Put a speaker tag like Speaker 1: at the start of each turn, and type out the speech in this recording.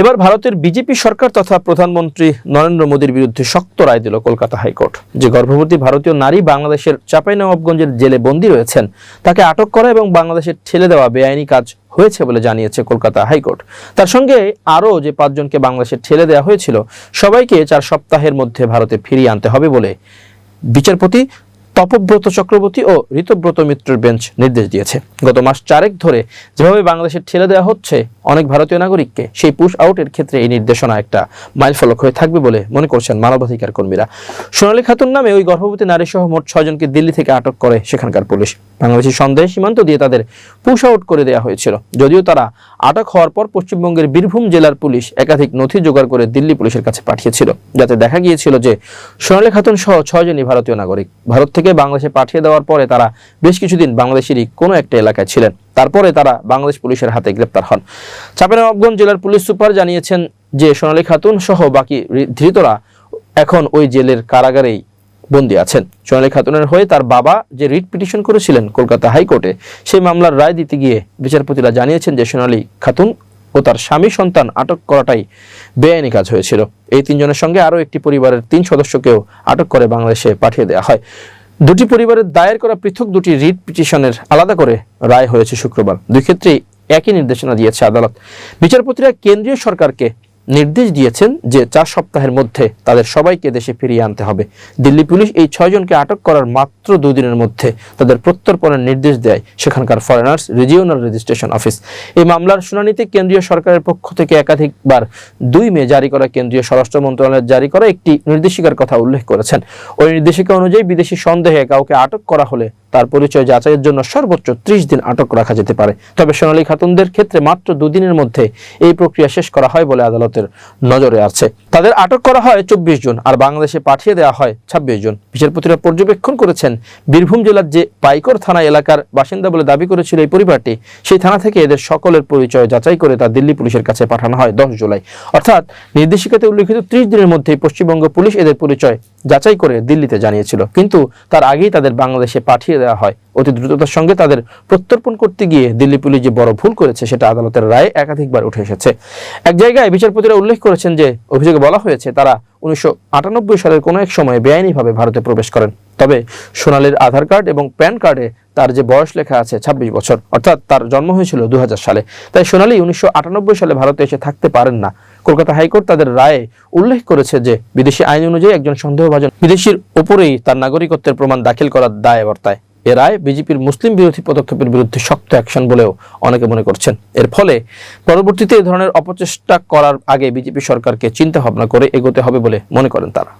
Speaker 1: এবার ভারতের বিজেপি সরকার তথা প্রধানমন্ত্রী নরেন্দ্র মোদীর বিরুদ্ধে শক্ত রায় দিল কলকাতা হাইকোর্ট। যে গর্ভবতী ভারতীয় নারী বাংলাদেশের চাঁপাইনবাবগঞ্জের জেলে বন্দী রয়েছেন, তাকে আটক করা এবং বাংলাদেশের ঠেলে দেওয়া বেআইনি কাজ হয়েছে বলে জানিয়েছে কলকাতা হাইকোর্ট। তার সঙ্গে আরও যে পাঁচজনকে বাংলাদেশে ঠেলে দেওয়া হয়েছিল, সবাইকে চার সপ্তাহের মধ্যে ভারতে ফিরিয়ে আনতে হবে বলে বিচারপতি তপব্রত চক্রবর্তী ও ঋতব্রত মিত্রের বেঞ্চ নির্দেশ দিয়েছে। গত মাস চারেক ধরে যেভাবে বাংলাদেশে ঠেলে দেওয়া হচ্ছে অনেক ভারতীয় নাগরিককে সেই পুশ আউটের ক্ষেত্রে এই নির্দেশনা একটা মাইলফলক হয়ে থাকবে বলে মনে করছেন মানবাধিকার কর্মীরা। সোনালী খাতুন নামে ওই গর্ভবতী নারী সহ মোট ছয়জনকে দিল্লি থেকে আটক করে সেখানকার পুলিশ। বাংলাদেশের সন্দেহ সীমান্ত দিয়ে তাদের পুশ আউট করে দেওয়া হয়েছিল। যদিও তারা আটক হওয়ার পর পশ্চিমবঙ্গের বীরভূম জেলার পুলিশ একাধিক নথি জোগাড় করে দিল্লি পুলিশের কাছে পাঠিয়েছিল। যাতে দেখা গিয়েছিল যে সোনালী খাতুন সহ ছয়জনই ভারতীয় নাগরিক। ভারত থেকে বাংলাদেশে পাঠিয়ে দেওয়ার পরে তারা বেশ কিছুদিন বাংলাদেশেরই কোনো একটা এলাকায় ছিলেন। তারপরে তারা বাংলাদেশ পুলিশের হাতে গ্রেপ্তার হন। চাঁপাইনবাবগঞ্জ জেলার পুলিশ সুপার জানিয়েছেন যে, সোনালী খাতুন সহ বাকি ধৃতরা এখন ওই জেলের কারাগারেই বন্দী আছেন। সোনালী খাতুনের হয়ে তার বাবা যে রিট পিটিশন করেছিলেন কলকাতা হাইকোর্টে, সেই মামলার রায় দিতে গিয়ে বিচারপতিরা জানিয়েছেন যে, সোনালী খাতুন ও তার স্বামী সন্তান আটক করাটাই বেআইনি কাজ হয়েছিল। এই তিনজনের সঙ্গে আরও একটি পরিবারের তিন সদস্যকেও আটক করে বাংলাদেশে পাঠিয়ে দেওয়া হয়। দুটি পরিবারের দায়ের করা পৃথক দুটি রিট পিটিশনের আলাদা করে রায় হয়েছে শুক্রবার। দুই ক্ষেত্রেই একই নির্দেশনা দিয়েছে আদালত। বিচারপতিরা কেন্দ্রীয় সরকারকে নির্দেশ দিয়েছেন যে চার সপ্তাহের মধ্যে তাদের সবাইকে দেশে ফিরিয়ে আনতে হবে। দিল্লি পুলিশ এই ছয়জনকে আটক করার মাত্র দুদিনের মধ্যে তাদের প্রত্যর্পণের নির্দেশ দেয় সেখানকার ফরেনার্স রিজিওনাল রেজিস্ট্রেশন অফিস। এই মামলার শুনানিতে কেন্দ্রীয় সরকারের পক্ষ থেকে একাধিকবার দুই মে জারি করা কেন্দ্রীয় স্বরাষ্ট্র মন্ত্রণালয়ের জারি করা একটি নির্দেশিকার কথা উল্লেখ করেছেন। ওই নির্দেশিকা অনুযায়ী বিদেশি সন্দেহে কাউকে আটক করা হলে তার পরিচয় যাচাইয়ের জন্য সর্বোচ্চ ত্রিশ দিন আটক রাখা যেতে পারে। তবে সোনালী খাতুনদের ক্ষেত্রে মাত্র দুদিনের মধ্যে এই প্রক্রিয়া শেষ করা হয় বলে আদালতের নজরে আছে। তাদের আটক করা হয় চব্বিশ জন আর বাংলাদেশে পাঠিয়ে দেওয়া হয় ছাব্বিশ জন। বিচারপতিরা পর্যবেক্ষণ করেছেন, বীরভূম জেলার যে পাইকর থানা এলাকার বাসিন্দা বলে দাবি করেছিল এই পরিবারটি, সেই থানা থেকে এদের সকলের পরিচয় যাচাই করে তা দিল্লি পুলিশের কাছে পাঠানো হয় দশ জুলাই। অর্থাৎ নির্দেশিকাতে উল্লিখিত ত্রিশ দিনের মধ্যেই পশ্চিমবঙ্গ পুলিশ এদের পরিচয় যাচাই করে দিল্লিতে জানিয়েছিল। কিন্তু তার আগেই তাদের বাংলাদেশে পাঠিয়ে দেওয়া হয়। অতি দ্রুততার সঙ্গে তাদের প্রত্যর্পণ করতে গিয়ে দিল্লি পুলিশ যে বড় ভুল করেছে, সেটা আদালতের রায়ে একাধিকবার উঠে এসেছে। এক জায়গায় বিচারপতিরা উল্লেখ করেছেন যে, অভিযোগে বলা হয়েছে, তারা উনিশশো আটানব্বই সালের কোনো এক সময়ে বেআইনিভাবে ভারতে প্রবেশ করেন। তবে সোনালের আধার কার্ড এবং প্যান কার্ডে তার যে বয়স লেখা আছে ২৬ বছর, অর্থাৎ তার জন্ম হয়েছিল দু সালে। তাই সোনালী উনিশশো সালে ভারতে এসে থাকতে পারেন না। কলকাতা হাইকোর্ট তাদের রায়ে উল্লেখ করেছে যে, বিদেশি আইন অনুযায়ী একজন সন্দেহভাজন বিদেশির ওপরেই তার নাগরিকত্বের প্রমাণ দাখিল করার দায় বর্তায় এ রায় বিজেপির মুসলিম বিরোধী পদক্ষেপের বিরুদ্ধে শক্ত অ্যাকশন বলেও অনেকে মনে করছেন। এর ফলে পরবর্তীতে এ ধরনের অপচেষ্টা করার আগে বিজেপি সরকারকে চিন্তা ভাবনা করে এগোতে হবে বলে মনে করেন তারা।